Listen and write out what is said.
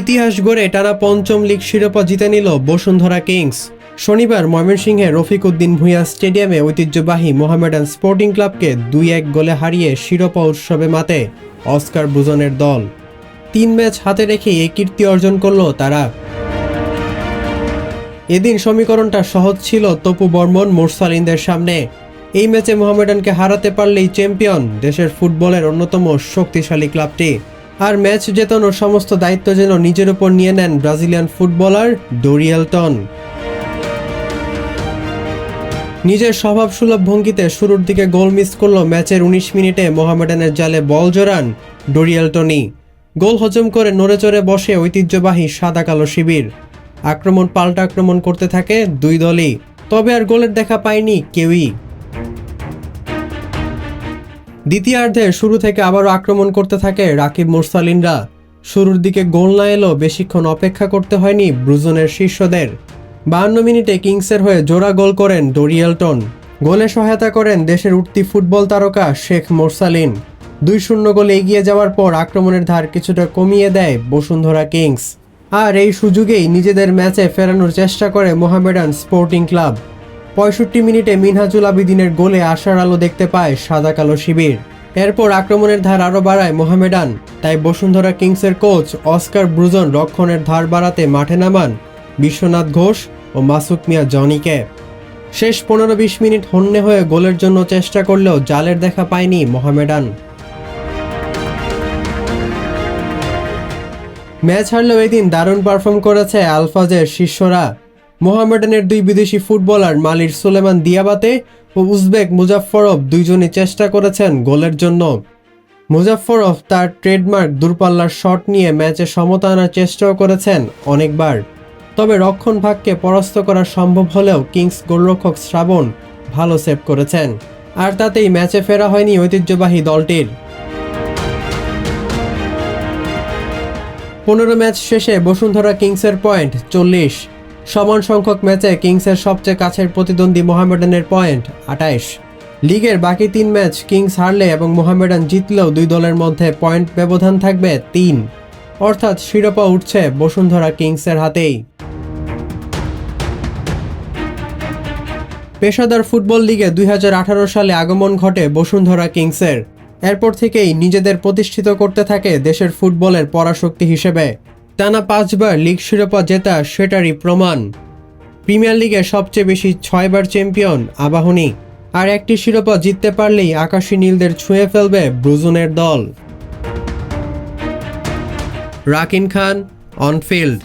ইতিহাস গড়ে টানা পঞ্চম লিগ শিরোপা জিতে নিল বসুন্ধরা কিংস। শনিবার ময়মনসিংহে রফিক উদ্দিন ভূঁইয়া স্টেডিয়ামে ঐতিহ্যবাহী মোহামেডান স্পোর্টিং ক্লাবকে দুই এক গোলে হারিয়ে শিরোপা উৎসবে মাতে অস্কার ব্রুজনের দল। তিন ম্যাচ হাতে রেখে এই কীর্তি অর্জন করল তারা। এদিন সমীকরণটা সহজ ছিল তপু বর্মন মোরসালিনদের সামনে। এই ম্যাচে মোহামেডানকে হারাতে পারলেই চ্যাম্পিয়ন দেশের ফুটবলের অন্যতম শক্তিশালী ক্লাবটি। আর ম্যাচ জেতানোর সমস্ত দায়িত্ব যেন নিজের ওপর নিয়ে নেন ব্রাজিলিয়ান ফুটবলার ডোরিয়েলটন। নিজের স্বভাবসুলভ ভঙ্গিতে শুরুর দিকে গোল মিস করল ম্যাচের উনিশ মিনিটে মোহামেডানের জালে বল জোরান ডোরিয়েলটনি গোল হজম করে নড়ে চড়ে বসে ঐতিহ্যবাহী সাদা কালো শিবির। আক্রমণ পাল্টা আক্রমণ করতে থাকে দুই দলই। তবে আর গোলের দেখা পায়নি কেউই। দ্বিতীয়ার্ধে শুরু থেকে আবারও আক্রমণ করতে থাকে রাকিব মোরসালিনরা। শুরুর দিকে গোল না এলো বেশিক্ষণ অপেক্ষা করতে হয়নি ব্রুজনের শীর্ষদের। বাহান্ন মিনিটে কিংসের হয়ে জোড়া গোল করেন ডোরিয়েলটন গোলে সহায়তা করেন দেশের উঠতি ফুটবল তারকা শেখ মোরসালিন। দুই শূন্য গোলে এগিয়ে যাওয়ার পর আক্রমণের ধার কিছুটা কমিয়ে দেয় বসুন্ধরা কিংস। আর এই সুযোগেই নিজেদের ম্যাচে ফেরানোর চেষ্টা করে মোহামেডান স্পোর্টিং ক্লাব। পঁয়ষট্টি মিনিটে মিনহাজুল আবিদিনের গোলে আশার আলো দেখতে পায় সাদা কালো শিবির। এরপর আক্রমণের ধার আরও বাড়ায় মোহামেডান। তাই বসুন্ধরা কিংসের কোচ অস্কার ব্রুজন রক্ষণের ধার বাড়াতে মাঠে নামান বিশ্বনাথ ঘোষ ও মাসুক মিয়া জনিকে। শেষ পনেরো বিশ মিনিট হন্যে হয়ে গোলের জন্য চেষ্টা করলেও জালের দেখা পায়নি মোহামেডান। ম্যাচ হারলেও এদিন দারুণ পারফর্ম করেছে আলফাজের শিষ্যরা। মোহামেডানের দুই বিদেশি ফুটবলার মালির সুলেমান দিয়াবাতে ও উজবেক মুজাফফরভ দুইজনই চেষ্টা করেছেন গোলের জন্য। মুজাফফরভ তার ট্রেডমার্ক দূরপাল্লার শট নিয়ে ম্যাচে সমতা আনার চেষ্টাও করেছেন অনেকবার। তবে রক্ষণ ভাগকে পরাস্ত করা সম্ভব হলেও কিংস গোলরক্ষক শ্রাবণ ভালো সেভ করেছেন। আর তাতেই ম্যাচে ফেরা হয়নি ঐতিহ্যবাহী দলটির। পনেরো ম্যাচ শেষে বসুন্ধরা কিংসের পয়েন্ট চল্লিশ। সমান সংখ্যক ম্যাচে কিংসের সবচেয়ে কাছের প্রতিদ্বন্দ্বী মোহামেডানের পয়েন্ট আটাইশ লিগের বাকি তিন ম্যাচ কিংস হারলে এবং মোহামেডান জিতলেও দুই দলের মধ্যে পয়েন্ট ব্যবধান থাকবে তিন। অর্থাৎ শিরোপা উঠছে বসুন্ধরা কিংসের হাতেই। পেশাদার ফুটবল লিগে দুই হাজার আঠারো সালে আগমন ঘটে বসুন্ধরা কিংসের। এরপর থেকেই নিজেদের প্রতিষ্ঠিত করতে থাকে দেশের ফুটবলের পরাশক্তি হিসেবে। টানা পাঁচবার লিগ শিরোপা জেতা সেটারই প্রমাণ। প্রিমিয়ার লিগে সবচেয়ে বেশি ছয়বার চ্যাম্পিয়ন আবাহনী। আর একটি শিরোপা জিততে পারলেই আকাশী নীলদের ছুঁয়ে ফেলবে ব্রুজনের দল। রাকিন খান, অনফিল্ড।